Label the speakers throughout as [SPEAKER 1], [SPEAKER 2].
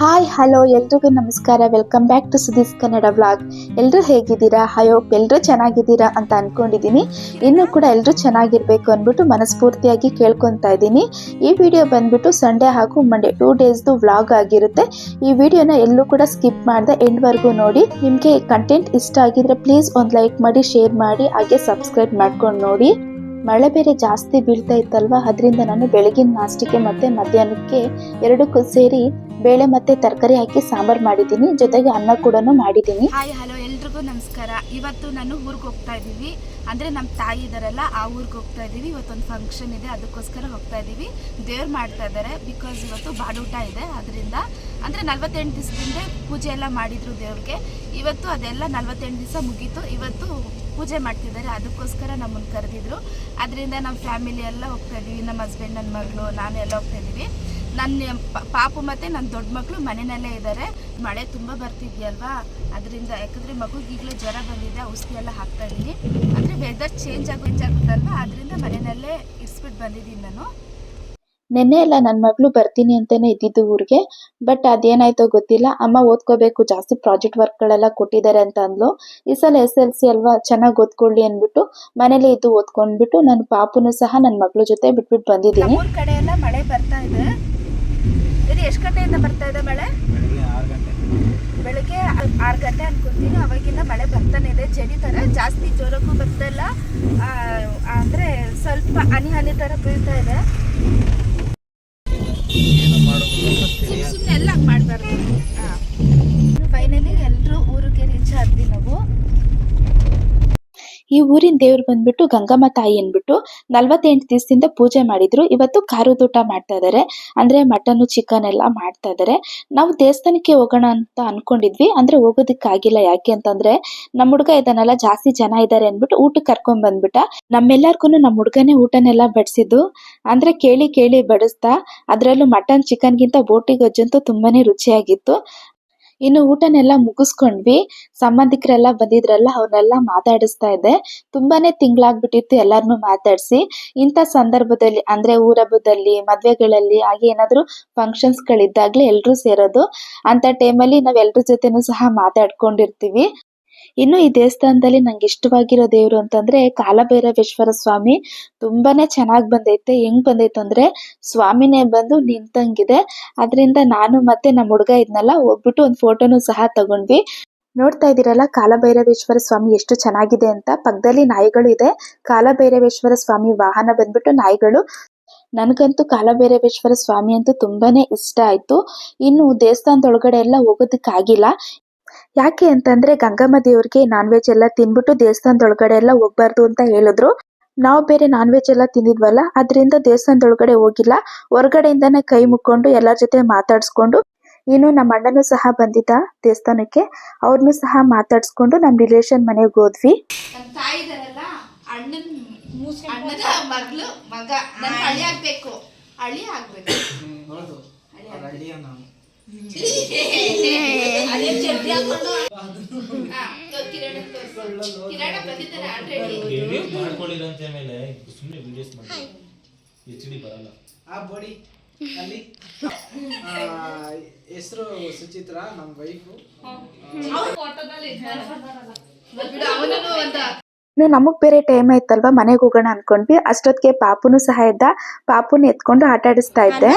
[SPEAKER 1] Hi, hello, ಎಲ್ರಿಗೂ ನಮಸ್ಕಾರ. Welcome back to Sudees Kannada vlog ಎಲ್ಲರೂ ಹೇಗಿದ್ದೀರಾ? ಹೋಪ್ ಎಲ್ಲರೂ ಚೆನ್ನಾಗಿದ್ದೀರಾ ಅಂತ ಅನ್ಕೊಂಡಿದ್ದೀನಿ. ಇನ್ನೂ ಕೂಡ ಎಲ್ಲರೂ ಚೆನ್ನಾಗಿರ್ಬೇಕು ಅಂದ್ಬಿಟ್ಟು ಮನಸ್ಫೂರ್ತಿಯಾಗಿ ಕೇಳ್ಕೊತಾ ಇದ್ದೀನಿ. ಈ ವಿಡಿಯೋ ಬಂದ್ಬಿಟ್ಟು ಸಂಡೇ ಹಾಗೂ ಮಂಡೇ ಟೂ ಡೇಸ್ದು ವ್ಲಾಗ್ ಆಗಿರುತ್ತೆ. ಈ ವಿಡಿಯೋನ ಎಲ್ಲೂ ಕೂಡ ಸ್ಕಿಪ್ ಮಾಡಿದೆ ಎಂಡ್ವರೆಗೂ ನೋಡಿ. ನಿಮಗೆ ಕಂಟೆಂಟ್ ಇಷ್ಟ ಆಗಿದ್ರೆ ಪ್ಲೀಸ್ ಒಂದು ಲೈಕ್ ಮಾಡಿ ಶೇರ್ ಮಾಡಿ, ಹಾಗೆ ಸಬ್ಸ್ಕ್ರೈಬ್ ಮಾಡ್ಕೊಂಡು ನೋಡಿ. ಮಳೆ ಬೇರೆ ಜಾಸ್ತಿ ಬೀಳ್ತಾ ಇತ್ತಲ್ವಾ? ಅದರಿಂದ ನಾನು ಬೆಳಗಿನ ನಾಷ್ಟಕ್ಕೆ ಮತ್ತೆ ಮಧ್ಯಾಹ್ನಕ್ಕೆ ಎರಡಕ್ಕೂ ಸೇರಿ ಬೇಳೆ ಮತ್ತೆ ತರಕಾರಿ ಹಾಕಿ ಸಾಂಬಾರ್ ಮಾಡಿದ್ದೀನಿ. ಜೊತೆಗೆ ಅನ್ನ ಕೂಡ ಮಾಡಿದ್ದೀನಿ.
[SPEAKER 2] ಹಾಯ್, ಹಲೋ, ಎಲ್ರಿಗೂ ನಮಸ್ಕಾರ. ಇವತ್ತು ನಾನು ಊರಿಗೆ ಹೋಗ್ತಾ ಇದ್ದೀವಿ. ಅಂದರೆ ನಮ್ಮ ತಾಯಿ ಇದಾರಲ್ಲ, ಆ ಊರಿಗೆ ಹೋಗ್ತಾ ಇದ್ದೀವಿ. ಇವತ್ತೊಂದು ಫಂಕ್ಷನ್ ಇದೆ, ಅದಕ್ಕೋಸ್ಕರ ಹೋಗ್ತಾ ಇದ್ದೀವಿ. ದೇವ್ರು ಮಾಡ್ತಾ ಇದ್ದಾರೆ ಬಿಕಾಸ್ ಇವತ್ತು ಬಾಡೂಟ ಇದೆ. ಅದರಿಂದ ಅಂದರೆ ನಲ್ವತ್ತೆಂಟು ದಿವಸದಿಂದ ಪೂಜೆ ಎಲ್ಲ ಮಾಡಿದರು ದೇವ್ರಿಗೆ. ಇವತ್ತು ಅದೆಲ್ಲ ನಲ್ವತ್ತೆಂಟು ದಿವಸ ಮುಗೀತು. ಇವತ್ತು ಪೂಜೆ ಮಾಡ್ತಿದ್ದಾರೆ. ಅದಕ್ಕೋಸ್ಕರ ನಮ್ಮನ್ನು ಕರೆದಿದ್ರು. ಅದರಿಂದ ನಮ್ಮ ಫ್ಯಾಮಿಲಿ ಎಲ್ಲ ಹೋಗ್ತಾ ನಮ್ಮ ಹಸ್ಬೆಂಡ್ ನನ್ನ ಮಗಳು ನಾನು ಎಲ್ಲ ಹೋಗ್ತಾ ನನ್ನ ಪಾಪು ಮತ್ತು ನನ್ನ ದೊಡ್ಡ ಮಕ್ಕಳು ಮನೆಯಲ್ಲೇ ಇದ್ದಾರೆ. ಮಳೆ ತುಂಬ ಬರ್ತಿದ್ಯಲ್ವಾ? ಅದರಿಂದ ಯಾಕಂದರೆ ಮಗುಗೆ ಈಗಲೇ ಜ್ವರ ಬಂದಿದೆ. ಔಷಧಿ ಎಲ್ಲ ಹಾಕ್ತಾ ಇದ್ದೀನಿ ಅಂದರೆ ವೆದರ್ ಚೇಂಜ್ ಆಗೋ ಚೇಂಜ್ ಆಗುತ್ತಲ್ವಾ? ಅದರಿಂದ ಮನೆಯಲ್ಲೇ ಇರಿಸ್ಬಿಟ್ಟು ಬಂದಿದ್ದೀನಿ ನಾನು.
[SPEAKER 1] ನಿನ್ನೆ ಎಲ್ಲ ನನ್ನ ಮಗಳು ಬರ್ತೀನಿ ಅಂತಲೇ ಇದ್ದಿದ್ದು ಊರಿಗೆ ಬಟ್ ಅದೇನಾಯ್ತೋ ಗೊತ್ತಿಲ್ಲ. ಅಮ್ಮ ಓದ್ಕೋಬೇಕು ಜಾಸ್ತಿ ಪ್ರಾಜೆಕ್ಟ್ ವರ್ಕ್ಗಳೆಲ್ಲ ಕೊಟ್ಟಿದ್ದಾರೆ ಅಂತ ಅಂದ್ಲು. ಈ ಸಲ ಎಸ್ ಎಲ್ ಸಿ ಅಲ್ವಾ ಚೆನ್ನಾಗಿ ಓದ್ಕೊಳ್ಳಿ ಅಂದ್ಬಿಟ್ಟು ಮನೇಲಿ ಇದ್ದು ಓದ್ಕೊಂಡ್ಬಿಟ್ಟು ನನ್ನ ಪಾಪುನು ಸಹ ನನ್ನ ಮಗಳ ಜೊತೆ ಬಿಟ್ಬಿಟ್ಟು ಬಂದಿದ್ದೀನಿ.
[SPEAKER 2] ಕಡೆ ಎಲ್ಲ ಮಳೆ ಬರ್ತಾ ಇದೆ. ಇದು ಎಷ್ಟು ಗಂಟೆಯಿಂದ ಬರ್ತಾ ಇದೆ ಮಳೆ? ಬೆಳಗ್ಗೆ ಆರು ಗಂಟೆ. ಅನ್ಕೊಂತೀನಿ. ಅವಾಗಿಂದ ಮಳೆ ಬರ್ತಾನೆ ಇದೆ. ಚಳಿ ಥರ ಜಾಸ್ತಿ ಜೋರಕ್ಕೂ ಬರ್ತಾ ಇಲ್ಲ. ಅಂದರೆ ಅಂದ್ರೆ ಸ್ವಲ್ಪ ಹನಿ ಹನಿ ಥರ ಬೀಳ್ತಾ ಇದೆ.
[SPEAKER 1] ಈ ಊರಿನ ದೇವ್ರು ಬಂದ್ಬಿಟ್ಟು ಗಂಗಮ್ಮ ತಾಯಿ ಅಂದ್ಬಿಟ್ಟು ನಲ್ವತ್ತೆಂಟು ದಿವಸದಿಂದ ಪೂಜೆ ಮಾಡಿದ್ರು. ಇವತ್ತು ಖಾರದೂಟ ಮಾಡ್ತಾ ಇದ್ದಾರೆ ಅಂದ್ರೆ ಮಟನ್ ಚಿಕನ್ ಎಲ್ಲ ಮಾಡ್ತಾ ಇದ್ದಾರೆ ನಾವು ದೇವಸ್ಥಾನಕ್ಕೆ ಹೋಗೋಣ ಅಂತ ಅನ್ಕೊಂಡಿದ್ವಿ. ಅಂದ್ರೆ ಹೋಗೋದಕ್ಕಾಗಿಲ್ಲ ಯಾಕೆ ಅಂತಂದ್ರೆ ನಮ್ಮ ಹುಡುಗ ಇದನ್ನೆಲ್ಲ ಜಾಸ್ತಿ ಜನ ಇದ್ದಾರೆ ಅಂದ್ಬಿಟ್ಟು ಊಟಕ್ಕೆ ಕರ್ಕೊಂಡ್ ಬಂದ್ಬಿಟ್ಟ. ನಮ್ಮೆಲ್ಲರಿಗೂ ನಮ್ಮ ಹುಡುಗನೇ ಊಟನೆಲ್ಲ ಬಡಿಸಿದ್ದು. ಅಂದ್ರೆ ಕೇಳಿ ಕೇಳಿ ಬಡಿಸ್ತಾ, ಅದ್ರಲ್ಲೂ ಮಟನ್ ಚಿಕನ್ ಗಿಂತ ಬೋಟಿ ಗೊಜ್ಜಂತೂ ತುಂಬಾನೇ ರುಚಿಯಾಗಿತ್ತು. ಇನ್ನು ಊಟನೆಲ್ಲ ಮುಗಿಸ್ಕೊಂಡ್ವಿ. ಸಂಬಂಧಿಕರೆಲ್ಲ ಬಂದಿದ್ರಲ್ಲ ಅವ್ರನ್ನೆಲ್ಲ ಮಾತಾಡಿಸ್ತಾ ಇದ್ದೆ. ತುಂಬಾನೇ ತಿಂಗಳಾಗ್ಬಿಟ್ಟಿತ್ತು ಎಲ್ಲರನ್ನೂ ಮಾತಾಡಿಸಿ. ಇಂಥ ಸಂದರ್ಭದಲ್ಲಿ, ಅಂದ್ರೆ ಊರಬ್ಬದಲ್ಲಿ ಮದ್ವೆಗಳಲ್ಲಿ, ಹಾಗೆ ಏನಾದ್ರು ಫಂಕ್ಷನ್ಸ್ ಗಳಿದ್ದಾಗ್ಲೇ ಎಲ್ಲರೂ ಸೇರೋದು. ಅಂತ ಟೈಮಲ್ಲಿ ನಾವ್ ಎಲ್ರ ಜೊತೆನೂ ಸಹ ಮಾತಾಡ್ಕೊಂಡಿರ್ತೀವಿ. ಇನ್ನು ಈ ದೇವಸ್ಥಾನದಲ್ಲಿ ನಂಗೆ ಇಷ್ಟವಾಗಿರೋ ದೇವ್ರು ಅಂತಂದ್ರೆ ಕಾಲಭೈರವೇಶ್ವರ ಸ್ವಾಮಿ. ತುಂಬಾನೇ ಚೆನ್ನಾಗ್ ಬಂದೈತೆ. ಹೆಂಗ್ ಬಂದೈತೆ ಅಂದ್ರೆ ಸ್ವಾಮಿನೇ ಬಂದು ನಿಂತಂಗಿದೆ. ಅದರಿಂದ ನಾನು ಮತ್ತೆ ನಮ್ಮ ಹುಡುಗ ಇದ್ನಲ್ಲ, ಹೋಗ್ಬಿಟ್ಟು ಒಂದು ಫೋಟೋನು ಸಹ ತಗೊಂಡ್ವಿ. ನೋಡ್ತಾ ಇದೀರಲ್ಲ ಕಾಲಭೈರವೇಶ್ವರ ಸ್ವಾಮಿ ಎಷ್ಟು ಚೆನ್ನಾಗಿದೆ ಅಂತ. ಪಕ್ಕದಲ್ಲಿ ನಾಯಿಗಳು ಇದೆ. ಕಾಲಭೈರವೇಶ್ವರ ಸ್ವಾಮಿ ವಾಹನ ಬಂದ್ಬಿಟ್ಟು ನಾಯಿಗಳು. ನನಗಂತೂ ಕಾಲಭೈರವೇಶ್ವರ ಸ್ವಾಮಿ ಅಂತೂ ತುಂಬಾನೇ ಇಷ್ಟ ಆಯ್ತು. ಇನ್ನು ದೇವಸ್ಥಾನದೊಳಗಡೆ ಎಲ್ಲ ಹೋಗೋದಕ್ಕಾಗಿಲ್ಲ. ಯಾಕೆ ಅಂತಂದ್ರೆ ಗಂಗಮ್ಮ ದೇವ್ರಿಗೆ ನಾನ್ ವೆಜ್ ಎಲ್ಲ ತಿನ್ಬಿಟ್ಟು ದೇವಸ್ಥಾನದೊಳಗಡೆ ಎಲ್ಲ ಹೋಗ್ಬಾರ್ದು ಅಂತ ಹೇಳಿದ್ರು. ನಾವು ಬೇರೆ ನಾನ್ ವೆಜ್ ಎಲ್ಲ ತಿಂದಿದ್ವಲ್ಲ ಅದರಿಂದ ದೇವಸ್ಥಾನದೊಳಗಡೆ ಹೋಗಿಲ್ಲ. ಹೊರಗಡೆಯಿಂದಾನೆ ಕೈ ಮುಕ್ಕೊಂಡು ಎಲ್ಲರ ಜೊತೆ ಮಾತಾಡ್ಸ್ಕೊಂಡು ಇನ್ನು ನಮ್ಮ ಅಣ್ಣನೂ ಸಹ ಬಂದಿದ್ದ ದೇವಸ್ಥಾನಕ್ಕೆ ಅವ್ರನ್ನೂ ಸಹ ಮಾತಾಡ್ಸ್ಕೊಂಡು ನಮ್ಮ ರಿಲೇಷನ್ ಮನೆಗೆ ಹೋದ್ವಿ.
[SPEAKER 2] ನಮ್ಮ ತಾಯಿ ಇದಾರಲ್ಲ ಅಣ್ಣನ ಅಣ್ಣನ ಮಗಳು ಮಗ. ಹಳಿ ಆಗ್ಬೇಕು. ಹಳಿ ಆಗ್ಬೇಕು.
[SPEAKER 3] ಮಾಡ್ಕೊಳ್ಳಿರಂತೆ ಮೇಲೆ. ಸುಮ್ಮನೆ ವಿಡಿಯೋಸ್ ಮಾಡಿ ಎಚ್ ಡಿ ಬರಲ್ಲ.
[SPEAKER 4] ಆ ಬೋಡಿ ಅಲ್ಲಿ. ಹೆಸರು ಸುಚಿತ್ರ ನಮ್ಮ ವೈಫು
[SPEAKER 1] ಇನ್ನು ನಮಗ್ ಬೇರೆ ಟೈಮ್ ಆಯ್ತಲ್ವಾ ಮನೆಗೆ ಹೋಗೋಣ ಅನ್ಕೊಂಡ್ವಿ. ಅಷ್ಟೊತ್ತಿಗೆ ಪಾಪುನು ಸಹ ಇದ್ದ. ಪಾಪುನ ಎತ್ಕೊಂಡು ಆಟ ಆಡಿಸ್ತಾ ಇದ್ದೆ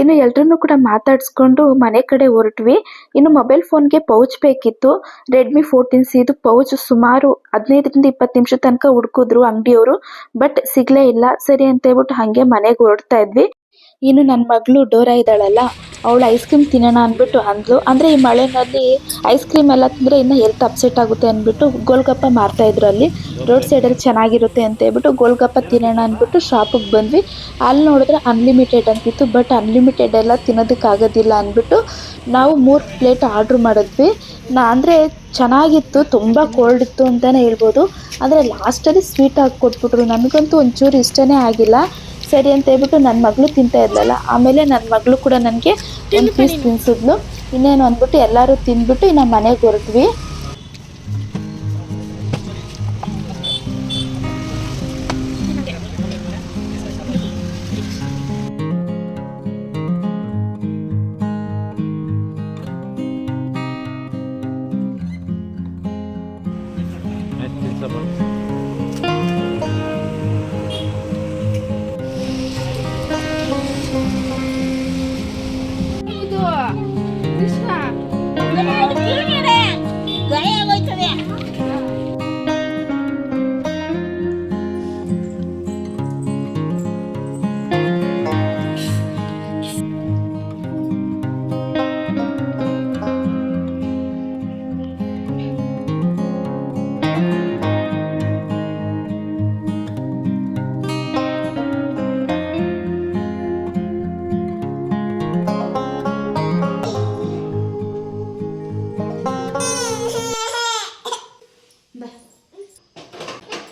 [SPEAKER 1] ಇನ್ನು ಎಲ್ರೂ ಕೂಡ ಮಾತಾಡಿಸ್ಕೊಂಡು ಮನೆ ಕಡೆ ಹೊರಟ್ವಿ. ಇನ್ನು ಮೊಬೈಲ್ ಫೋನ್ಗೆ ಪೌಚ್ ಬೇಕಿತ್ತು. ರೆಡ್ಮಿ ಫೋರ್ಟೀನ್ ಸಿ ಇದು ಪೌಚ್ ಸುಮಾರು ಹದಿನೈದರಿಂದ ಇಪ್ಪತ್ತು ನಿಮಿಷ ತನಕ ಹುಡುಕಿದ್ರು ಅಂಗಡಿಯವರು. ಬಟ್ ಸಿಗ್ಲೇ ಇಲ್ಲ. ಸರಿ ಅಂತ ಹೇಳ್ಬಿಟ್ಟು ಹಾಗೆ ಮನೆಗೆ ಹೊರಡ್ತಾ ಇದ್ವಿ. ಇನ್ನು ನನ್ನ ಮಗಳು ಡೋರಾ ಇದ್ದಾಳಲ್ಲ. ಅವಳು ಐಸ್ ಕ್ರೀಮ್ ತಿನ್ನೋಣ ಅಂದ್ಬಿಟ್ಟು ಅಂದ್ಲು. ಅಂದರೆ ಈ ಮಳೆನಲ್ಲಿ ಐಸ್ ಕ್ರೀಮ್ ಎಲ್ಲ ತಿಂದರೆ ಇನ್ನು ಹೆಲ್ತ್ ಅಪ್ಸೆಟ್ ಆಗುತ್ತೆ ಅಂದ್ಬಿಟ್ಟು ಗೋಲ್ಗಪ್ಪ ಮಾರ್ತಾ ಇದ್ರು ಅಲ್ಲಿ. ರೋಡ್ ಸೈಡಲ್ಲಿ ಚೆನ್ನಾಗಿರುತ್ತೆ ಅಂತ ಹೇಳ್ಬಿಟ್ಟು ಗೋಲ್ಗಪ್ಪ ತಿನ್ನೋಣ ಅಂದ್ಬಿಟ್ಟು ಶಾಪಿಗೆ ಬಂದ್ವಿ. ಅಲ್ಲಿ ನೋಡಿದ್ರೆ ಅನ್ಲಿಮಿಟೆಡ್ ಅಂತಿತ್ತು ಬಟ್ ಅನ್ಲಿಮಿಟೆಡ್ ಎಲ್ಲ ತಿನ್ನೋದಕ್ಕಾಗೋದಿಲ್ಲ ಅಂದ್ಬಿಟ್ಟು ನಾವು ಮೂರು ಪ್ಲೇಟ್ ಆರ್ಡ್ರ್ ಮಾಡಿದ್ವಿ. ನಾ ಅಂದರೆ ಚೆನ್ನಾಗಿತ್ತು ತುಂಬ ಕೋಲ್ಡ್ ಇತ್ತು ಅಂತಲೇ ಹೇಳ್ಬೋದು. ಆದರೆ ಲಾಸ್ಟಲ್ಲಿ ಸ್ವೀಟ್ ಹಾಕಿ ಕೊಟ್ಬಿಟ್ರು. ನನಗಂತೂ ಒಂಚೂರು ಇಷ್ಟನೇ ಆಗಿಲ್ಲ. ಸರಿ ಅಂತ ಹೇಳ್ಬಿಟ್ಟು ನನ್ನ ಮಗಳು ತಿಂತಾ ಇದ್ಲಲ್ಲ ಆಮೇಲೆ ನನ್ನ ಮಗಳು ಕೂಡ ನನಗೆ ಒಂದು ಪೀಸ್ ತಿನ್ಸಿದ್ಲು. ಇನ್ನೇನು ಅಂದ್ಬಿಟ್ಟು ಎಲ್ಲರೂ ತಿಂದ್ಬಿಟ್ಟು ಇನ್ನು ಮನೆಗೆ ಹೊರಟ್ವಿ.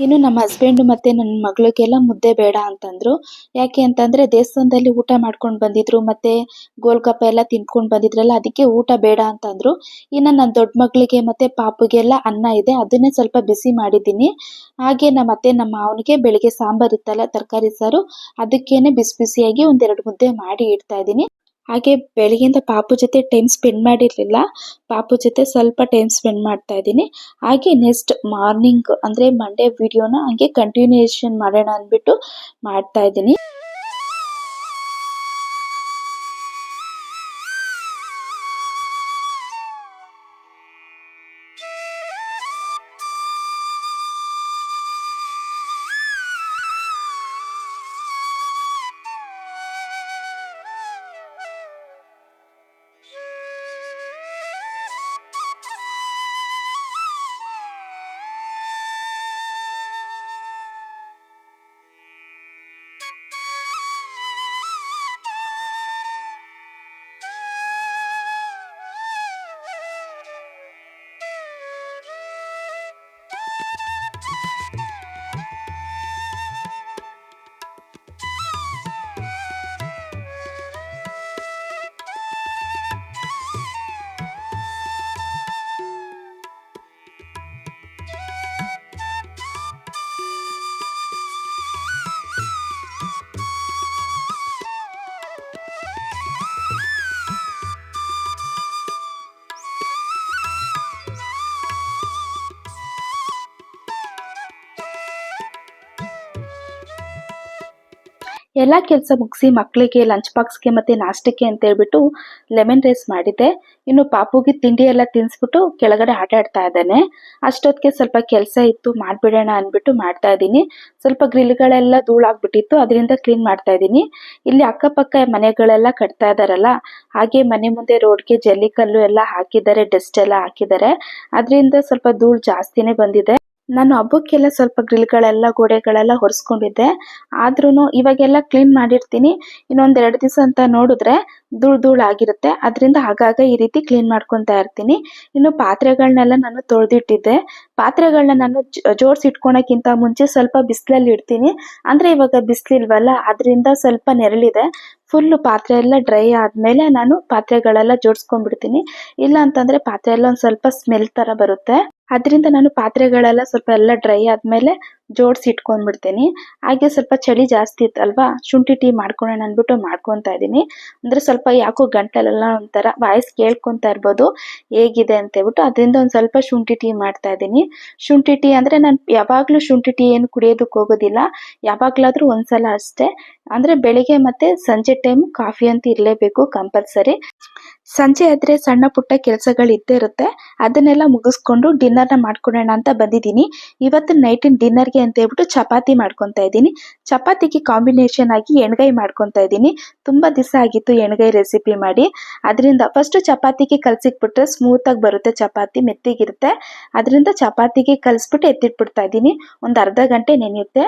[SPEAKER 1] ಇನ್ನು ನಮ್ಮ ಹಸ್ಬೆಂಡ್ ಮತ್ತೆ ನನ್ನ ಮಗಳಿಗೆಲ್ಲ ಮುದ್ದೆ ಬೇಡ ಅಂತಂದ್ರು. ಯಾಕೆ ಅಂತಂದ್ರೆ ದೇವಸ್ಥಾನದಲ್ಲಿ ಊಟ ಮಾಡ್ಕೊಂಡು ಬಂದಿದ್ರು, ಮತ್ತೆ ಗೋಲ್ಗಪ್ಪ ಎಲ್ಲ ತಿನ್ಕೊಂಡು ಬಂದಿದ್ರಲ್ಲ, ಅದಕ್ಕೆ ಊಟ ಬೇಡ ಅಂತಂದ್ರು. ಇನ್ನು ನನ್ನ ದೊಡ್ಡ ಮಗಳಿಗೆ ಮತ್ತೆ ಪಾಪುಗೆಲ್ಲ ಅನ್ನ ಇದೆ, ಅದನ್ನೇ ಸ್ವಲ್ಪ ಬಿಸಿ ಮಾಡಿದ್ದೀನಿ. ಹಾಗೆ ನಮ್ಮ ಅತ್ತೆ ನಮ್ಮ ಮಾವನಿಗೆ ಬೆಳಿಗ್ಗೆ ಸಾಂಬಾರ್ ಇತ್ತಲ್ಲ, ತರಕಾರಿ ಸಾರು, ಅದಕ್ಕೇನೆ ಬಿಸಿ ಬಿಸಿಯಾಗಿ ಒಂದೆರಡು ಮುದ್ದೆ ಮಾಡಿ ಇಡ್ತಾ ಇದ್ದೀನಿ. ಹಾಗೆ ಬೆಳಗ್ಗೆಯಿಂದ ಪಾಪು ಜೊತೆ ಟೈಮ್ ಸ್ಪೆಂಡ್ ಮಾಡಿರಲಿಲ್ಲ. ಪಾಪು ಜೊತೆ ಸ್ವಲ್ಪ ಟೈಮ್ ಸ್ಪೆಂಡ್ ಮಾಡ್ತಾ ಇದ್ದೀನಿ. ಹಾಗೆ ನೆಕ್ಸ್ಟ್ ಮಾರ್ನಿಂಗ್ ಅಂದ್ರೆ ಮಂಡೇ ವಿಡಿಯೋನ ಹಂಗೆ ಕಂಟಿನ್ಯೂಯೇಷನ್ ಮಾಡೋಣ ಅಂದ್ಬಿಟ್ಟು ಮಾಡ್ತಾ ಇದ್ದೀನಿ. ಎಲ್ಲ ಕೆಲಸ ಮುಗಿಸಿ ಮಕ್ಕಳಿಗೆ ಲಂಚ್ ಬಾಕ್ಸ್ಗೆ ಮತ್ತೆ ನಾಷ್ಟಕ್ಕೆ ಅಂತ ಹೇಳ್ಬಿಟ್ಟು ಲೆಮನ್ ರೈಸ್ ಮಾಡಿದ್ದೆ. ಇನ್ನು ಪಾಪುಗೆ ತಿಂಡಿ ಎಲ್ಲ ತಿನ್ಸ್ಬಿಟ್ಟು ಕೆಳಗಡೆ ಆಟ ಆಡ್ತಾ ಇದ್ದಾನೆ. ಅಷ್ಟೊತ್ತಿಗೆ ಸ್ವಲ್ಪ ಕೆಲಸ ಇತ್ತು, ಮಾಡಿಬಿಡೋಣ ಅಂದ್ಬಿಟ್ಟು ಮಾಡ್ತಾ ಇದ್ದೀನಿ. ಸ್ವಲ್ಪ ಗ್ರಿಲ್ಗಳೆಲ್ಲ ಧೂಳಾಗ್ಬಿಟ್ಟಿತ್ತು, ಅದರಿಂದ ಕ್ಲೀನ್ ಮಾಡ್ತಾ ಇದ್ದೀನಿ. ಇಲ್ಲಿ ಅಕ್ಕಪಕ್ಕ ಮನೆಗಳೆಲ್ಲ ಕಟ್ತಾ ಇದ್ದಾರಲ್ಲ, ಹಾಗೆ ಮನೆ ಮುಂದೆ ರೋಡ್ಗೆ ಜಲ್ಲಿಕಲ್ಲು ಎಲ್ಲ ಹಾಕಿದ್ದಾರೆ ಡಸ್ಟ್ ಎಲ್ಲ ಹಾಕಿದ್ದಾರೆ. ಅದರಿಂದ ಸ್ವಲ್ಪ ಧೂಳು ಜಾಸ್ತಿನೇ ಬಂದಿದೆ. ನಾನು ಹಬ್ಬಕ್ಕೆಲ್ಲ ಸ್ವಲ್ಪ ಗ್ರಿಲ್ಗಳೆಲ್ಲ, ಗೋಡೆಗಳೆಲ್ಲ ಒರೆಸ್ಕೊಂಡಿದ್ದೆ. ಆದ್ರೂ ಇವಾಗೆಲ್ಲ ಕ್ಲೀನ್ ಮಾಡಿರ್ತೀನಿ. ಇನ್ನೊಂದ್ ಎರಡು ದಿವಸ ಅಂತ ನೋಡಿದ್ರೆ ಧೂಳ್ ಧೂಳ್ ಆಗಿರುತ್ತೆ. ಅದರಿಂದ ಆಗಾಗ ಈ ರೀತಿ ಕ್ಲೀನ್ ಮಾಡ್ಕೊತಾ ಇರ್ತೀನಿ. ಇನ್ನು ಪಾತ್ರೆಗಳನ್ನೆಲ್ಲ ನಾನು ತೊಳೆದಿಟ್ಟಿದ್ದೆ. ಪಾತ್ರೆಗಳನ್ನ ನಾನು ಜೋಡಿಸಿ ಇಟ್ಕೊಳಕ್ಕಿಂತ ಮುಂಚೆ ಸ್ವಲ್ಪ ಬಿಸಿಲಲ್ಲಿ ಇಡ್ತೀನಿ. ಅಂದ್ರೆ ಇವಾಗ ಬಿಸಿಲಿಲ್ವಲ್ಲ ಅದರಿಂದ ಸ್ವಲ್ಪ ನೆರಳಿದೆ. ಫುಲ್ ಪಾತ್ರೆ ಎಲ್ಲ ಡ್ರೈ ಆದ್ಮೇಲೆ ನಾನು ಪಾತ್ರೆಗಳೆಲ್ಲ ಜೋಡಿಸ್ಕೊಂಡ್ಬಿಡ್ತೀನಿ. ಇಲ್ಲ ಅಂತಂದ್ರೆ ಪಾತ್ರೆ ಎಲ್ಲ ಒಂದ್ ಸ್ವಲ್ಪ ಸ್ಮೆಲ್ ತರ ಬರುತ್ತೆ. ಅದರಿಂದ ನಾನು ಪಾತ್ರೆಗಳೆಲ್ಲ ಸ್ವಲ್ಪ ಎಲ್ಲ ಡ್ರೈ ಆದ್ಮೇಲೆ ಜೋಡಿಸಿ ಇಟ್ಕೊಂಡ್ಬಿಡ್ತೀನಿ. ಹಾಗೆ ಸ್ವಲ್ಪ ಚಳಿ ಜಾಸ್ತಿ ಇತ್ತಲ್ವಾ, ಶುಂಠಿ ಟೀ ಮಾಡ್ಕೊಳ್ಳೋಣ ಅಂದ್ಬಿಟ್ಟು ಮಾಡ್ಕೊತಾ ಇದ್ದೀನಿ ಅಂದ್ರೆ ಸ್ವಲ್ಪ ಯಾಕೋ ಗಂಟಲೆಲ್ಲ ಒಂಥರ ವಾಯ್ಸ್ ಕೇಳ್ಕೊಂತಾ ಇರ್ಬೋದು, ಹೇಗಿದೆ ಅಂತ ಹೇಳ್ಬಿಟ್ಟು ಅದರಿಂದ ಒಂದು ಸ್ವಲ್ಪ ಶುಂಠಿ ಟೀ ಮಾಡ್ತಾ ಇದ್ದೀನಿ ಶುಂಠಿ ಟೀ ಅಂದ್ರೆ ನಾನು ಯಾವಾಗಲೂ ಶುಂಠಿ ಟೀ ಏನು ಕುಡಿಯೋದಕ್ಕೆ ಹೋಗೋದಿಲ್ಲ, ಯಾವಾಗಲಾದರೂ ಒಂದ್ಸಲ ಅಷ್ಟೇ. ಅಂದ್ರೆ ಬೆಳಿಗ್ಗೆ ಮತ್ತೆ ಸಂಜೆ ಟೈಮ್ ಕಾಫಿ ಅಂತ ಇರಲೇಬೇಕು ಕಂಪಲ್ಸರಿ. ಸಂಜೆ ಆದರೆ ಸಣ್ಣ ಪುಟ್ಟ ಕೆಲಸಗಳು ಇದ್ದೇ ಇರುತ್ತೆ, ಅದನ್ನೆಲ್ಲ ಮುಗಿಸ್ಕೊಂಡು ಡಿನ್ನರ್ನ ಮಾಡ್ಕೊಳ್ಳೋಣ ಅಂತ ಬಂದಿದ್ದೀನಿ. ಇವತ್ತು ನೈಟಿನ ಡಿನ್ನರ್ಗೆ ಅಂತ ಹೇಳ್ಬಿಟ್ಟು ಚಪಾತಿ ಮಾಡ್ಕೊತಾ ಇದ್ದೀನಿ. ಚಪಾತಿಗೆ ಕಾಂಬಿನೇಷನ್ ಆಗಿ ಎಣ್ಗಾಯಿ ಮಾಡ್ಕೊತಾ ಇದ್ದೀನಿ. ತುಂಬಾ ದಿವಸ ಆಗಿತ್ತು ಎಣ್ಗಾಯಿ ರೆಸಿಪಿ ಮಾಡಿ. ಅದರಿಂದ ಫಸ್ಟ್ ಚಪಾತಿಗೆ ಕಲ್ಸಿಕ್ಬಿಟ್ರೆ ಸ್ಮೂತ್ ಆಗಿ ಬರುತ್ತೆ ಚಪಾತಿ, ಮೆತ್ತಿಗಿರುತ್ತೆ. ಅದರಿಂದ ಚಪಾತಿಗೆ ಕಲ್ಸ್ಬಿಟ್ಟು ಎತ್ತಿಟ್ಬಿಡ್ತಾ ಇದ್ದೀನಿ. ಒಂದು ಅರ್ಧ ಗಂಟೆ ನೆನೆಯುತ್ತೆ.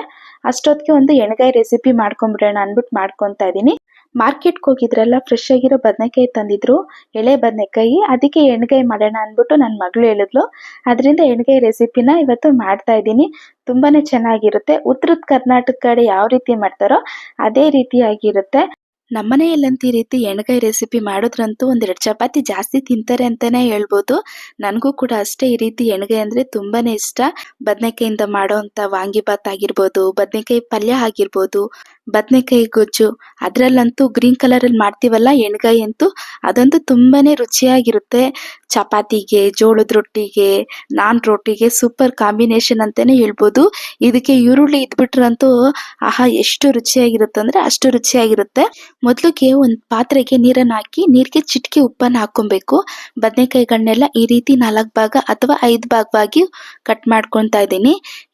[SPEAKER 1] ಅಷ್ಟೊತ್ತಿಗೆ ಒಂದು ಎಣ್ಗಾಯಿ ರೆಸಿಪಿ ಮಾಡ್ಕೊಂಬಿಡೋಣ ಅಂದ್ಬಿಟ್ಟು ಮಾಡ್ಕೊತಾ ಇದ್ದೀನಿ. ಮಾರ್ಕೆಟ್ಗೆ ಹೋಗಿದ್ರಲ್ಲ ಫ್ರೆಶ್ ಆಗಿರೋ ಬದನೆಕಾಯಿ ತಂದಿದ್ರು, ಎಳೆ ಬದನೆಕಾಯಿ. ಅದಕ್ಕೆ ಎಣ್ಗಾಯಿ ಮಾಡೋಣ ಅಂದ್ಬಿಟ್ಟು ನನ್ನ ಮಗಳು ಹೇಳಿದ್ಲು. ಅದರಿಂದ ಎಣ್ಗಾಯಿ ರೆಸಿಪಿನ ಇವತ್ತು ಮಾಡ್ತಾ ಇದ್ದೀನಿ. ತುಂಬಾನೇ ಚೆನ್ನಾಗಿರುತ್ತೆ. ಉತ್ತರದ ಕರ್ನಾಟಕ ಕಡೆ ಯಾವ ರೀತಿ ಮಾಡ್ತಾರೋ ಅದೇ ರೀತಿಯಾಗಿರುತ್ತೆ ನಮ್ಮನೆಯಲ್ಲಂತೂ ಈ ರೀತಿ ಎಣ್ಗಾಯಿ ರೆಸಿಪಿ ಮಾಡೋದ್ರಂತೂ ಒಂದೆರಡು ಚಪಾತಿ ಜಾಸ್ತಿ ತಿಂತಾರೆ ಅಂತಾನೆ ಹೇಳ್ಬೋದು. ನನಗೂ ಕೂಡ ಅಷ್ಟೇ ಈ ರೀತಿ ಎಣ್ಗಾಯಿ ಅಂದ್ರೆ ತುಂಬಾನೇ ಇಷ್ಟ. ಬದನೆಕಾಯಿಂದ ಮಾಡೋವಂಥ ವಾಂಗಿಬಾತ್ ಆಗಿರ್ಬೋದು, ಬದನೆಕಾಯಿ ಪಲ್ಯ ಆಗಿರ್ಬೋದು, ಬದನೆಕಾಯಿ ಗೊಜ್ಜು, ಅದರಲ್ಲಂತೂ ಗ್ರೀನ್ ಕಲರ್ ಅಲ್ಲಿ ಮಾಡ್ತೀವಲ್ಲ ಎಣ್ಗಾಯಿ ಅಂತೂ ಅದಂತೂ ತುಂಬಾನೇ ರುಚಿಯಾಗಿರುತ್ತೆ. ಚಪಾತಿಗೆ, ಜೋಳದ ರೊಟ್ಟಿಗೆ, ನಾನ್ ರೊಟ್ಟಿಗೆ ಸೂಪರ್ ಕಾಂಬಿನೇಷನ್ ಅಂತಾನೆ ಹೇಳ್ಬೋದು. ಇದಕ್ಕೆ ಈರುಳ್ಳಿ ಇದ್ಬಿಟ್ರಂತೂ, ಆಹಾ, ಎಷ್ಟು ರುಚಿಯಾಗಿರುತ್ತೆ ಅಂದ್ರೆ ಅಷ್ಟು ರುಚಿಯಾಗಿರುತ್ತೆ. ಮೊದಲಿಗೆ ಒಂದು ಪಾತ್ರೆಗೆ ನೀರನ್ನು ಹಾಕಿ, ನೀರಿಗೆ ಚಿಟಿಕೆ ಉಪ್ಪನ್ನು ಹಾಕೊಬೇಕು ಬದನೆಕಾಯಿಗಳನ್ನೆಲ್ಲ ಈ ರೀತಿ ನಾಲ್ಕು ಭಾಗ ಅಥವಾ ಐದು ಭಾಗವಾಗಿ ಕಟ್ ಮಾಡ್ಕೊತಾ ಇದ್ದೀನಿ.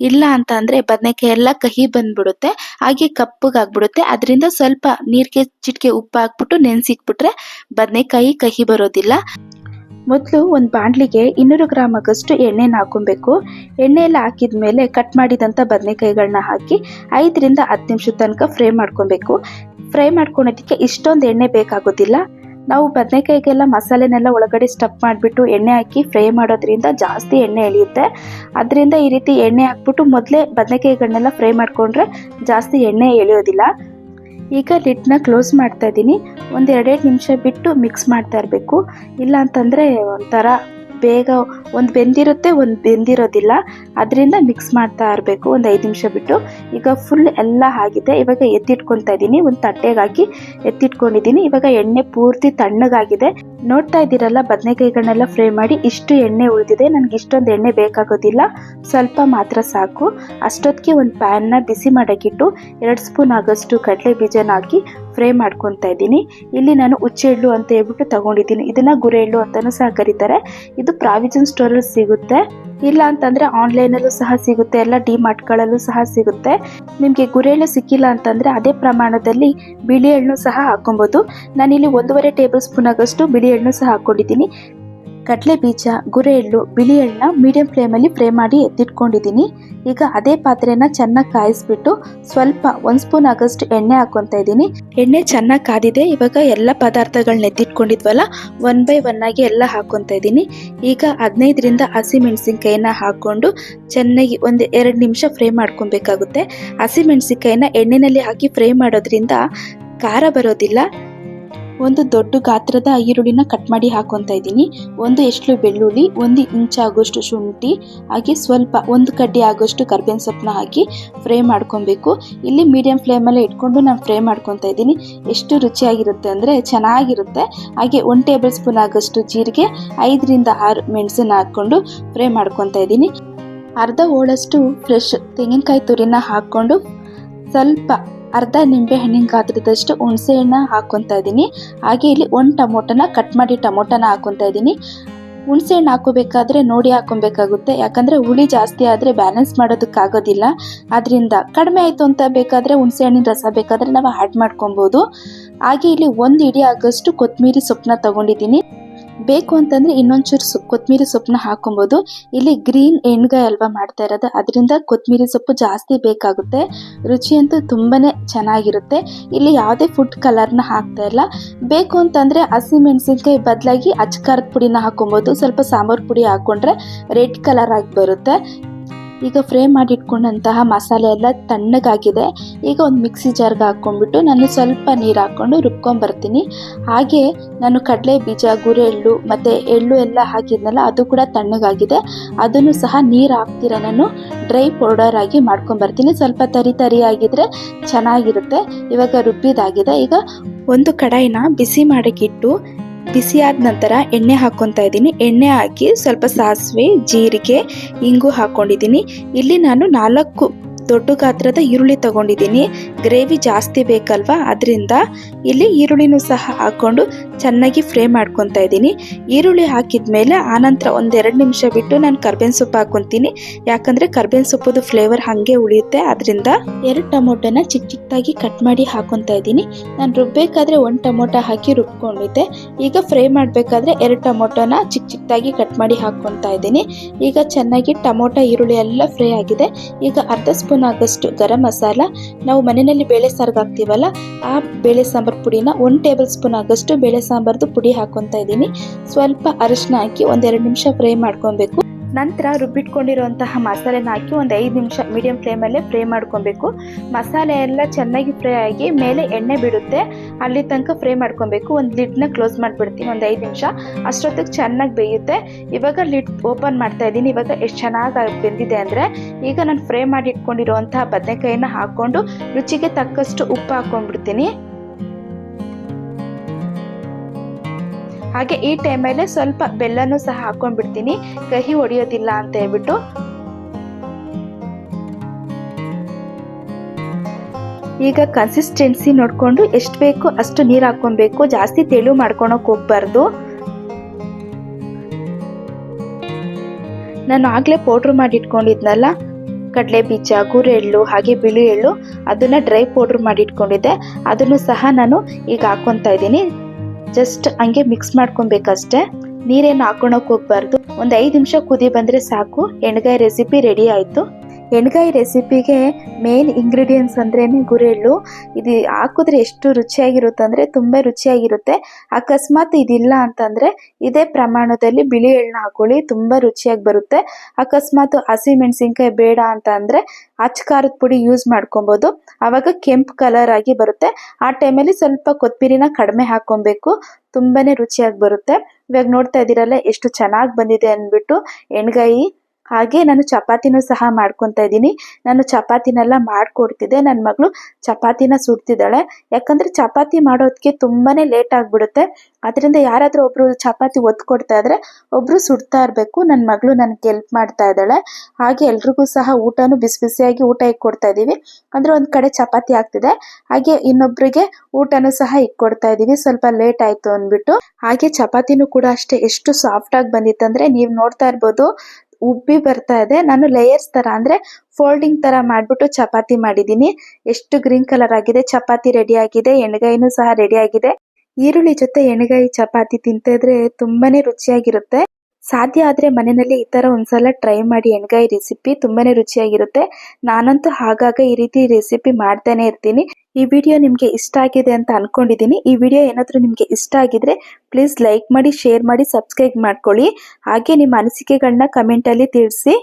[SPEAKER 1] ಇಲ್ಲ ಅಂತ ಅಂದ್ರೆ ಬದನೆಕಾಯಿ ಎಲ್ಲ ಕಹಿ ಬಂದ್ಬಿಡುತ್ತೆ. ಹಾಗೆ ಕಪ್ಪಗಾಗ್ಬಿಡುತ್ತೆ ಅದರಿಂದ ಸ್ವಲ್ಪ ನೀರಿಗೆ ಚಿಟಿಕೆ ಉಪ್ಪು ಹಾಕ್ಬಿಟ್ಟು ನೆನೆಸಿಕ್ಬಿಟ್ರೆ ಬದನೆಕಾಯಿ ಕಹಿ ಬರೋದಿಲ್ಲ. ಮೊದಲು ಒಂದು ಬಾಣಲಿಗೆ ಇನ್ನೂರು ಗ್ರಾಮ್ ಆಗಷ್ಟು ಎಣ್ಣೆನ ಹಾಕೊಬೇಕು ಎಣ್ಣೆ ಹಾಕಿದ ಮೇಲೆ ಕಟ್ ಮಾಡಿದಂಥ ಬದನೆಕಾಯಿಗಳನ್ನ ಹಾಕಿ ಐದರಿಂದ ಹತ್ತು ನಿಮಿಷದ ತನಕ ಫ್ರೈ ಮಾಡ್ಕೊಬೇಕು. ಫ್ರೈ ಮಾಡ್ಕೊಳೋದಕ್ಕೆ ಇಷ್ಟೊಂದು ಎಣ್ಣೆ ಬೇಕಾಗೋದಿಲ್ಲ. ನಾವು ಬದನೆಕಾಯಿಗೆಲ್ಲ ಮಸಾಲೆನೆಲ್ಲ ಒಳಗಡೆ ಸ್ಟಫ್ ಮಾಡಿಬಿಟ್ಟು ಎಣ್ಣೆ ಹಾಕಿ ಫ್ರೈ ಮಾಡೋದ್ರಿಂದ ಜಾಸ್ತಿ ಎಣ್ಣೆ ಎಳೆಯುತ್ತೆ. ಅದರಿಂದ ಈ ರೀತಿ ಎಣ್ಣೆ ಹಾಕ್ಬಿಟ್ಟು ಮೊದಲೇ ಬದನೆಕಾಯಿಗಳನ್ನೆಲ್ಲ ಫ್ರೈ ಮಾಡಿಕೊಂಡ್ರೆ ಜಾಸ್ತಿ ಎಣ್ಣೆ ಎಳೆಯೋದಿಲ್ಲ. ಈಗ ಲಿಟ್ನ ಕ್ಲೋಸ್ ಮಾಡ್ತಾ ಇದ್ದೀನಿ. ಒಂದು ಎರಡೆರಡು ನಿಮಿಷ ಬಿಟ್ಟು ಮಿಕ್ಸ್ ಮಾಡ್ತಾ ಇರಬೇಕು. ಇಲ್ಲ ಅಂತಂದರೆ ಒಂಥರ ಬೇಗ ಒಂದು ಬೆಂದಿರುತ್ತೆ, ಒಂದು ಬೆಂದಿರೋದಿಲ್ಲ. ಅದರಿಂದ ಮಿಕ್ಸ್ ಮಾಡ್ತಾ ಇರಬೇಕು. ಒಂದು ಐದು ನಿಮಿಷ ಬಿಟ್ಟು. ಈಗ ಫುಲ್ ಎಲ್ಲ ಆಗಿದೆ. ಇವಾಗ ಎತ್ತಿಟ್ಕೊತಾ ಇದ್ದೀನಿ. ಒಂದು ತಟ್ಟೆಗೆ ಹಾಕಿ ಎತ್ತಿಟ್ಕೊಂಡಿದ್ದೀನಿ. ಇವಾಗ ಎಣ್ಣೆ ಪೂರ್ತಿ ತಣ್ಣಗಾಗಿದೆ. ನೋಡ್ತಾ ಇದ್ದೀರಲ್ಲ ಬದನೆಕಾಯಿಗಳನ್ನೆಲ್ಲ ಫ್ರೈ ಮಾಡಿ ಇಷ್ಟು ಎಣ್ಣೆ ಉಳಿದಿದೆ, ನನಗೆ ಇಷ್ಟೊಂದು ಎಣ್ಣೆ ಬೇಕಾಗೋದಿಲ್ಲ, ಸ್ವಲ್ಪ ಮಾತ್ರ ಸಾಕು. ಅಷ್ಟೊತ್ತಿಗೆ ಒಂದು ಪ್ಯಾನ್ನ ಬಿಸಿ ಮಾಡೋಕ್ಕಿಟ್ಟು ಎರಡು ಸ್ಪೂನ್ ಆಗೋಷ್ಟು ಕಡಲೆ ಬೀಜನ ಹಾಕಿ ಫ್ರೈ ಮಾಡ್ಕೊತಾ ಇದ್ದೀನಿ. ಇಲ್ಲಿ ನಾನು ಹುಚ್ಚೆಳ್ಳು ಅಂತ ಹೇಳ್ಬಿಟ್ಟು ತಗೊಂಡಿದ್ದೀನಿ. ಇದನ್ನ ಗುರೆಳ್ಳು ಅಂತಾನೂ ಸಹ ಕರೀತಾರೆ. ಇದು ಪ್ರಾವಿಜನ್ ಸ್ಟೋರಲ್ಲಿ ಸಿಗುತ್ತೆ. ಇಲ್ಲ ಅಂತಂದ್ರೆ ಆನ್ಲೈನಲ್ಲೂ ಸಹ ಸಿಗುತ್ತೆ. ಎಲ್ಲ ಡಿ ಮಾರ್ಟ್ಗಳಲ್ಲೂ ಸಹ ಸಿಗುತ್ತೆ. ನಿಮಗೆ ಗುರೆಳ್ಳು ಸಿಕ್ಕಿಲ್ಲ ಅಂತಂದ್ರೆ ಅದೇ ಪ್ರಮಾಣದಲ್ಲಿ ಬಿಳಿ ಎಳ್ಳು ಸಹ ಹಾಕೊಬೋದು ನಾನಿಲ್ಲಿ ಒಂದೂವರೆ ಟೇಬಲ್ ಸ್ಪೂನ್ ಆಗೋಷ್ಟು ಬಿಳಿ ಎಳ್ಳು ಸಹ ಹಾಕೊಂಡಿದ್ದೀನಿ. ಕಡಲೆ ಬೀಜ, ಗುರೆ ಎಳ್ಳು, ಬಿಳಿ ಎಳ್ಳನ್ನ ಮೀಡಿಯಂ ಫ್ಲೇಮಲ್ಲಿ ಫ್ರೈ ಮಾಡಿ ಎತ್ತಿಟ್ಕೊಂಡಿದ್ದೀನಿ. ಈಗ ಅದೇ ಪಾತ್ರೆನ ಚೆನ್ನಾಗಿ ಕಾಯಿಸ್ಬಿಟ್ಟು ಸ್ವಲ್ಪ ಒಂದು ಸ್ಪೂನ್ ಆಗೋಷ್ಟು ಎಣ್ಣೆ ಹಾಕೊತಾ ಇದ್ದೀನಿ. ಎಣ್ಣೆ ಚೆನ್ನಾಗಿ ಕಾದಿದೆ. ಇವಾಗ ಎಲ್ಲ ಪದಾರ್ಥಗಳನ್ನ ಎತ್ತಿಟ್ಕೊಂಡಿದ್ವಲ್ಲ ಒನ್ ಬೈ ಒನ್ ಆಗಿ ಎಲ್ಲ ಹಾಕೊತಾ ಇದ್ದೀನಿ. ಈಗ ಹದಿನೈದರಿಂದ ಹಸಿಮೆಣಸಿನ್ಕಾಯಿನ ಹಾಕ್ಕೊಂಡು ಚೆನ್ನಾಗಿ ಒಂದು ಎರಡು ನಿಮಿಷ ಫ್ರೈ ಮಾಡ್ಕೊಬೇಕಾಗುತ್ತೆ. ಹಸಿಮೆಣಸಿನ್ಕಾಯಿನ ಎಣ್ಣೆಯಲ್ಲಿ ಹಾಕಿ ಫ್ರೈ ಮಾಡೋದ್ರಿಂದ ಖಾರ ಬರೋದಿಲ್ಲ. ಒಂದು ದೊಡ್ಡ ಗಾತ್ರದ ಈರುಳ್ಳಿನ ಕಟ್ ಮಾಡಿ ಹಾಕೊತಾ ಇದ್ದೀನಿ. ಒಂದು ಎಷ್ಟಲು ಬೆಳ್ಳುಳ್ಳಿ, ಒಂದು ಇಂಚ್ ಆಗೋಷ್ಟು ಶುಂಠಿ, ಹಾಗೆ ಸ್ವಲ್ಪ ಒಂದು ಕಡ್ಡಿ ಆಗೋಷ್ಟು ಕರ್ಬೇವಿನ ಸೊಪ್ಪನ್ನ ಹಾಕಿ ಫ್ರೈ ಮಾಡ್ಕೊಬೇಕು. ಇಲ್ಲಿ ಮೀಡಿಯಂ ಫ್ಲೇಮಲ್ಲೇ ಇಟ್ಕೊಂಡು ನಾನು ಫ್ರೈ ಮಾಡ್ಕೊತಾ ಇದ್ದೀನಿ. ಎಷ್ಟು ರುಚಿಯಾಗಿರುತ್ತೆ ಅಂದರೆ ಚೆನ್ನಾಗಿರುತ್ತೆ. ಹಾಗೆ ಒನ್ ಟೇಬಲ್ ಸ್ಪೂನ್ ಆಗೋಷ್ಟು ಜೀರಿಗೆ, ಐದರಿಂದ ಆರು ಮೆಣಸನ್ನ ಹಾಕ್ಕೊಂಡು ಫ್ರೈ ಮಾಡ್ಕೊತಾ ಇದ್ದೀನಿ. ಅರ್ಧ ಹೋಳಷ್ಟು ಫ್ರೆಶ್ ತೆಂಗಿನಕಾಯಿ ತುರಿನ ಹಾಕ್ಕೊಂಡು ಸ್ವಲ್ಪ ಅರ್ಧ ನಿಂಬೆ ಹಣ್ಣಿನ ಗಾತ್ರದಷ್ಟು ಹುಣಸೆಹಣ್ಣ ಹಾಕ್ಕೊತಾ ಇದ್ದೀನಿ. ಹಾಗೆ ಇಲ್ಲಿ ಒಂದು ಟೊಮೊಟೊನ ಕಟ್ ಮಾಡಿ ಟೊಮೊಟೊನ ಹಾಕ್ಕೊತಾ ಇದ್ದೀನಿ. ಹುಣಸೆಹಣ್ಣು ಹಾಕೋಬೇಕಾದ್ರೆ ನೋಡಿ ಹಾಕೊಬೇಕಾಗುತ್ತೆ. ಯಾಕಂದರೆ ಹುಳಿ ಜಾಸ್ತಿ ಆದರೆ ಬ್ಯಾಲೆನ್ಸ್ ಮಾಡೋದಕ್ಕಾಗೋದಿಲ್ಲ ಅದರಿಂದ ಕಡಿಮೆ ಆಯಿತು ಅಂತ ಬೇಕಾದರೆ ಹುಣಸೆಹಣ್ಣಿನ ರಸ ಬೇಕಾದರೆ ನಾವು ಆ್ಯಡ್ ಮಾಡ್ಕೊಬೋದು. ಹಾಗೆ ಇಲ್ಲಿ ಒಂದು ಇಡಿ ಆಗೋಷ್ಟು ಕೊತ್ತಂಬರಿ ಸೊಪ್ಪನ್ನ ತಗೊಂಡಿದ್ದೀನಿ. ಬೇಕು ಅಂತಂದರೆ ಇನ್ನೊಂಚೂರು ಸೊ ಕೊತ್ತಂಬರಿ ಸೊಪ್ಪನ್ನ ಹಾಕೊಬೋದು ಇಲ್ಲಿ ಗ್ರೀನ್ ಎಣ್ಗಾಯಿ ಅಲ್ವಾ ಮಾಡ್ತಾ ಇರೋದು, ಅದರಿಂದ ಕೊತ್ತಂಬರಿ ಸೊಪ್ಪು ಜಾಸ್ತಿ ಬೇಕಾಗುತ್ತೆ. ರುಚಿ ಅಂತೂ ತುಂಬಾ ಚೆನ್ನಾಗಿರುತ್ತೆ. ಇಲ್ಲಿ ಯಾವುದೇ ಫುಡ್ ಕಲರ್ನ ಹಾಕ್ತಾ ಇಲ್ಲ. ಬೇಕು ಅಂತಂದರೆ ಹಸಿಮೆಣಸಿನ್ಕಾಯಿ ಬದಲಾಗಿ ಅಚ್ಕಾರದ ಪುಡಿನ ಹಾಕೊಬೋದು ಸ್ವಲ್ಪ ಸಾಂಬಾರು ಪುಡಿ ಹಾಕ್ಕೊಂಡ್ರೆ ರೆಡ್ ಕಲರ್ ಆಗಿ ಬರುತ್ತೆ. ಈಗ ಫ್ರೈ ಮಾಡಿಟ್ಕೊಂಡಂತಹ ಮಸಾಲೆ ಎಲ್ಲ ತಣ್ಣಗಾಗಿದೆ. ಈಗ ಒಂದು ಮಿಕ್ಸಿ ಜಾರ್ಗೆ ಹಾಕ್ಕೊಂಡ್ಬಿಟ್ಟು ನಾನು ಸ್ವಲ್ಪ ನೀರು ಹಾಕ್ಕೊಂಡು ರುಬ್ಕೊಂಬರ್ತೀನಿ ಹಾಗೆ ನಾನು ಕಡಲೆ ಬೀಜ, ಗುರೆಳ್ಳು ಮತ್ತು ಎಳ್ಳು ಎಲ್ಲ ಹಾಕಿದ್ನಲ್ಲ, ಅದು ಕೂಡ ತಣ್ಣಗಾಗಿದೆ. ಅದನ್ನು ಸಹ ನೀರು ಹಾಕ್ತೀರ ನಾನು? ಡ್ರೈ ಪೌಡರ್ ಆಗಿ ಮಾಡ್ಕೊಂಬರ್ತೀನಿ ಸ್ವಲ್ಪ ತರಿ ತರಿ ಆಗಿದ್ರೆ ಚೆನ್ನಾಗಿರುತ್ತೆ. ಇವಾಗ ರುಬ್ಬಿದಾಗಿದೆ. ಈಗ ಒಂದು ಕಡಾಯಿನ ಬಿಸಿ ಮಾಡೋಕ್ಕಿಟ್ಟು ಬಿಸಿ ಆದ ನಂತರ ಎಣ್ಣೆ ಹಾಕ್ಕೊತಾ ಇದ್ದೀನಿ. ಎಣ್ಣೆ ಹಾಕಿ ಸ್ವಲ್ಪ ಸಾಸಿವೆ, ಜೀರಿಗೆ, ಇಂಗು ಹಾಕೊಂಡಿದ್ದೀನಿ. ಇಲ್ಲಿ ನಾನು ನಾಲ್ಕು ದೊಡ್ಡ ಗಾತ್ರದ ಈರುಳ್ಳಿ ತಗೊಂಡಿದ್ದೀನಿ. ಗ್ರೇವಿ ಜಾಸ್ತಿ ಬೇಕಲ್ವಾ? ಅದರಿಂದ ಇಲ್ಲಿ ಈರುಳ್ಳಿನೂ ಸಹ ಹಾಕ್ಕೊಂಡು ಚೆನ್ನಾಗಿ ಫ್ರೈ ಮಾಡ್ಕೊತಾ ಇದ್ದೀನಿ. ಈರುಳ್ಳಿ ಹಾಕಿದ ಮೇಲೆ ಆನಂತರ ಒಂದೆರಡು ನಿಮಿಷ ಬಿಟ್ಟು ನಾನು ಕರ್ಬೇವಿನ ಸೊಪ್ಪು ಹಾಕ್ಕೊತೀನಿ ಯಾಕಂದರೆ ಕರ್ಬೇವಿನ ಸೊಪ್ಪುದು ಫ್ಲೇವರ್ ಹಾಗೆ ಉಳಿಯುತ್ತೆ. ಅದರಿಂದ ಎರಡು ಟೊಮೊಟೊನ ಚಿಕ್ಕ ಚಿಕ್ಕದಾಗಿ ಕಟ್ ಮಾಡಿ ಹಾಕೊತಾ ಇದ್ದೀನಿ. ನಾನು ರುಬ್ಬೇಕಾದ್ರೆ ಒಂದು ಟೊಮೊಟೊ ಹಾಕಿ ರುಬ್ಕೊಂಡಿದ್ದೆ. ಈಗ ಫ್ರೈ ಮಾಡಬೇಕಾದ್ರೆ ಎರಡು ಟೊಮೊಟೊನ ಚಿಕ್ಕ ಚಿಕ್ಕದಾಗಿ ಕಟ್ ಮಾಡಿ ಹಾಕ್ಕೊತಾ ಇದ್ದೀನಿ. ಈಗ ಚೆನ್ನಾಗಿ ಟೊಮೊಟೊ, ಈರುಳ್ಳಿ ಎಲ್ಲ ಫ್ರೈ ಆಗಿದೆ. ಈಗ ಅರ್ಧ ಸ್ಪೂನ್ ಆಗೋಷ್ಟು ಗರಂ ಮಸಾಲ. ನಾವು ಮನೆಯಲ್ಲಿ ಬೇಳೆ ಸಾರ್ಗೆ ಹಾಕ್ತೀವಲ್ಲ, ಆ ಬೇಳೆ ಸಾಂಬಾರು ಪುಡಿನ ಒಂದು ಟೇಬಲ್ ಸ್ಪೂನ್ ಆಗಷ್ಟು ಬೇಳೆ ಸಾಂಬಾರ್ದು ಪುಡಿ ಹಾಕೊತಾ ಇದ್ದೀನಿ. ಸ್ವಲ್ಪ ಅರಿಶಿನ ಹಾಕಿ ಒಂದೆರಡು ನಿಮಿಷ ಫ್ರೈ ಮಾಡ್ಕೊಬೇಕು. ನಂತರ ರುಬ್ಬಿಟ್ಕೊಂಡಿರುವಂತಹ ಮಸಾಲೆನ ಹಾಕಿ ಒಂದು ಐದು ನಿಮಿಷ ಮೀಡಿಯಂ ಫ್ಲೇಮಲ್ಲೇ ಫ್ರೈ ಮಾಡ್ಕೊಬೇಕು. ಮಸಾಲೆ ಎಲ್ಲ ಚೆನ್ನಾಗಿ ಫ್ರೈ ಆಗಿ ಮೇಲೆ ಎಣ್ಣೆ ಬಿಡುತ್ತೆ. ಅಲ್ಲಿ ತನಕ ಫ್ರೈ ಮಾಡ್ಕೊಬೇಕು. ಒಂದು ಲಿಡ್ನ ಕ್ಲೋಸ್ ಮಾಡಿಬಿಡ್ತೀನಿ. ಒಂದು ಐದು ನಿಮಿಷ. ಅಷ್ಟೊತ್ತಿಗೆ ಚೆನ್ನಾಗಿ ಬೇಯುತ್ತೆ. ಇವಾಗ ಲಿಡ್ ಓಪನ್ ಮಾಡ್ತಾ ಇದ್ದೀನಿ. ಇವಾಗ ಎಷ್ಟು ಚೆನ್ನಾಗಿ ಬೆಂದಿದೆ ಅಂದರೆ ಈಗ ನಾನು ಫ್ರೈ ಮಾಡಿ ಇಟ್ಕೊಂಡಿರುವಂತಹ ಬದನೆಕಾಯಿನ ಹಾಕ್ಕೊಂಡು ರುಚಿಗೆ ತಕ್ಕಷ್ಟು ಉಪ್ಪು ಹಾಕ್ಕೊಂಡ್ಬಿಡ್ತೀನಿ ಹಾಗೆ ಈ ಟೈಮಲ್ಲೇ ಸ್ವಲ್ಪ ಬೆಲ್ಲನೂ ಸಹ ಹಾಕೊಂಡ್ಬಿಡ್ತೀನಿ. ಕಹಿ ಹೊಡೆಯೋದಿಲ್ಲ ಅಂತ ಹೇಳ್ಬಿಟ್ಟು. ಈಗ ಕನ್ಸಿಸ್ಟೆನ್ಸಿ ನೋಡಿಕೊಂಡು ಎಷ್ಟು ಬೇಕು ಅಷ್ಟು ನೀರು ಹಾಕ್ಕೊಬೇಕು. ಜಾಸ್ತಿ ತೆಳು ಮಾಡ್ಕೊಳಕ್ಕೆ ಹೋಗ್ಬಾರ್ದು. ನಾನು ಆಗಲೇ ಪೌಡ್ರ್ ಮಾಡಿಟ್ಕೊಂಡಿದ್ನಲ್ಲ. ಕಡಲೆ ಬೀಜ ಗುರೆ ಎಳ್ಳು ಹಾಗೆ ಬಿಳಿ ಎಳ್ಳು ಅದನ್ನು ಡ್ರೈ ಪೌಡ್ರ್ ಮಾಡಿಟ್ಕೊಂಡಿದ್ದೆ. ಅದನ್ನು ಸಹ ನಾನು ಈಗ ಹಾಕ್ಕೊತಾ ಇದ್ದೀನಿ. ಜಸ್ಟ್ ಹಂಗೆ ಮಿಕ್ಸ್ ಮಾಡ್ಕೊಬೇಕಷ್ಟೆ. ನೀರೇನು ಹಾಕೊಳಕ್ ಹೋಗ್ಬಾರ್ದು. ಒಂದು ಐದು ನಿಮಿಷ ಕುದಿ ಬಂದರೆ ಸಾಕು. ಎಣ್ಗಾಯಿ ರೆಸಿಪಿ ರೆಡಿ ಆಯಿತು. ಎಣ್ಗಾಯಿ ರೆಸಿಪಿಗೆ ಮೇನ್ ಇಂಗ್ರೀಡಿಯೆಂಟ್ಸ್ ಅಂದ್ರೇನೆ ಗುರೆಳ್ಳು. ಇದು ಹಾಕಿದ್ರೆ ಎಷ್ಟು ರುಚಿಯಾಗಿರುತ್ತೆ ಅಂದರೆ ತುಂಬ ರುಚಿಯಾಗಿರುತ್ತೆ. ಅಕಸ್ಮಾತ್ ಇದಿಲ್ಲ ಅಂತಂದರೆ ಇದೇ ಪ್ರಮಾಣದಲ್ಲಿ ಬಿಳಿ ಎಳ್ಳನ್ನ ಹಾಕೊಳ್ಳಿ, ತುಂಬ ರುಚಿಯಾಗಿ ಬರುತ್ತೆ. ಅಕಸ್ಮಾತ್ ಹಸಿಮೆಣಸಿನ್ಕಾಯಿ ಬೇಡ ಅಂತ ಅಂದರೆ ಅಚ್ಚ ಖಾರದ ಪುಡಿ ಯೂಸ್ ಮಾಡ್ಕೊಬೋದು. ಆವಾಗ ಕೆಂಪು ಕಲರ್ ಆಗಿ ಬರುತ್ತೆ. ಆ ಟೈಮಲ್ಲಿ ಸ್ವಲ್ಪ ಕೊತ್ತಂಬರಿನ ಕಡಿಮೆ ಹಾಕ್ಕೊಬೇಕು. ತುಂಬಾನೇ ರುಚಿಯಾಗಿ ಬರುತ್ತೆ. ಇವಾಗ ನೋಡ್ತಾ ಇದ್ದೀರಲ್ಲ, ಎಷ್ಟು ಚೆನ್ನಾಗಿ ಬಂದಿದೆ ಅಂದ್ಬಿಟ್ಟು ಎಣ್ಗಾಯಿ. ಹಾಗೆ ನಾನು ಚಪಾತಿನೂ ಸಹ ಮಾಡ್ಕೊತಾ ಇದ್ದೀನಿ. ನಾನು ಚಪಾತಿನೆಲ್ಲ ಮಾಡಿಕೊಡ್ತಿದ್ದೆ. ನನ್ನ ಮಗಳು ಚಪಾತಿನ ಸುಡ್ತಿದ್ದಾಳೆ. ಯಾಕಂದರೆ ಚಪಾತಿ ಮಾಡೋದಕ್ಕೆ ತುಂಬಾ ಲೇಟ್ ಆಗಿಬಿಡುತ್ತೆ. ಅದರಿಂದ ಯಾರಾದರೂ ಒಬ್ಬರು ಚಪಾತಿ ಒತ್ತು ಕೊಡ್ತಾ ಇದ್ರೆ ಒಬ್ಬರು ಸುಡ್ತಾ ಇರಬೇಕು. ನನ್ನ ಮಗಳು ನನಗೆ ಹೆಲ್ಪ್ ಮಾಡ್ತಾ ಇದ್ದಾಳೆ. ಹಾಗೆ ಎಲ್ರಿಗೂ ಸಹ ಊಟನೂ ಬಿಸಿ ಬಿಸಿಯಾಗಿ ಊಟ ಇಕ್ಕೊಡ್ತಾ ಇದ್ದೀವಿ. ಅಂದರೆ ಒಂದು ಕಡೆ ಚಪಾತಿ ಆಗ್ತಿದೆ. ಹಾಗೆ ಇನ್ನೊಬ್ಬರಿಗೆ ಊಟನೂ ಸಹ ಇಕ್ಕೊಡ್ತಾ ಇದ್ದೀವಿ. ಸ್ವಲ್ಪ ಲೇಟ್ ಆಯಿತು ಅಂದ್ಬಿಟ್ಟು. ಹಾಗೆ ಚಪಾತಿನೂ ಕೂಡ ಅಷ್ಟೇ. ಎಷ್ಟು ಸಾಫ್ಟಾಗಿ ಬಂದಿತ್ತಂದರೆ ನೀವು ನೋಡ್ತಾ ಇರ್ಬೋದು. ಉಬ್ಬಿ ಬರ್ತಾ ಇದೆ. ನಾನು ಲೇಯರ್ಸ್ ತರ ಅಂದ್ರೆ ಫೋಲ್ಡಿಂಗ್ ತರ ಮಾಡ್ಬಿಟ್ಟು ಚಪಾತಿ ಮಾಡಿದ್ದೀನಿ. ಎಷ್ಟು ಗ್ರೀನ್ ಕಲರ್ ಆಗಿದೆ, ಚಪಾತಿ ರೆಡಿ ಆಗಿದೆ, ಎಣ್ಗಾಯಿನೂ ಸಹ ರೆಡಿ ಆಗಿದೆ. ಈರುಳ್ಳಿ ಜೊತೆ ಎಣ್ಗಾಯಿ ಚಪಾತಿ ತಿಂತಿದ್ರೆ ತುಂಬಾನೇ ರುಚಿಯಾಗಿರುತ್ತೆ. ಸಾಧ್ಯ ಆದ್ರೆ ಮನೆಯಲ್ಲಿ ಈ ತರ ಒಂದ್ಸಲ ಟ್ರೈ ಮಾಡಿ ಎಣ್ಗಾಯಿ ರೆಸಿಪಿ ತುಂಬಾನೇ ರುಚಿಯಾಗಿರುತ್ತೆ. ನಾನಂತೂ ಆಗಾಗ ಈ ರೀತಿ ರೆಸಿಪಿ ಮಾಡ್ತಾನೆ ಇರ್ತೀನಿ. ಈ ವಿಡಿಯೋ ನಿಮಗೆ ಇಷ್ಟ ಆಗಿದೆ ಅಂತ ಅಂದ್ಕೊಂಡಿದ್ದೀನಿ ಈ ವಿಡಿಯೋ ಏನಾದರೂ ನಿಮಗೆ ಇಷ್ಟ ಆಗಿದ್ರೆ ಪ್ಲೀಸ್ ಲೈಕ್ ಮಾಡಿ ಶೇರ್ ಮಾಡಿ ಸಬ್ಸ್ಕ್ರೈಬ್ ಮಾಡ್ಕೊಳ್ಳಿ. ಹಾಗೆ ನಿಮ್ಮ ಅನಿಸಿಕೆಗಳನ್ನ ಕಮೆಂಟಲ್ಲಿ ತಿಳಿಸಿ.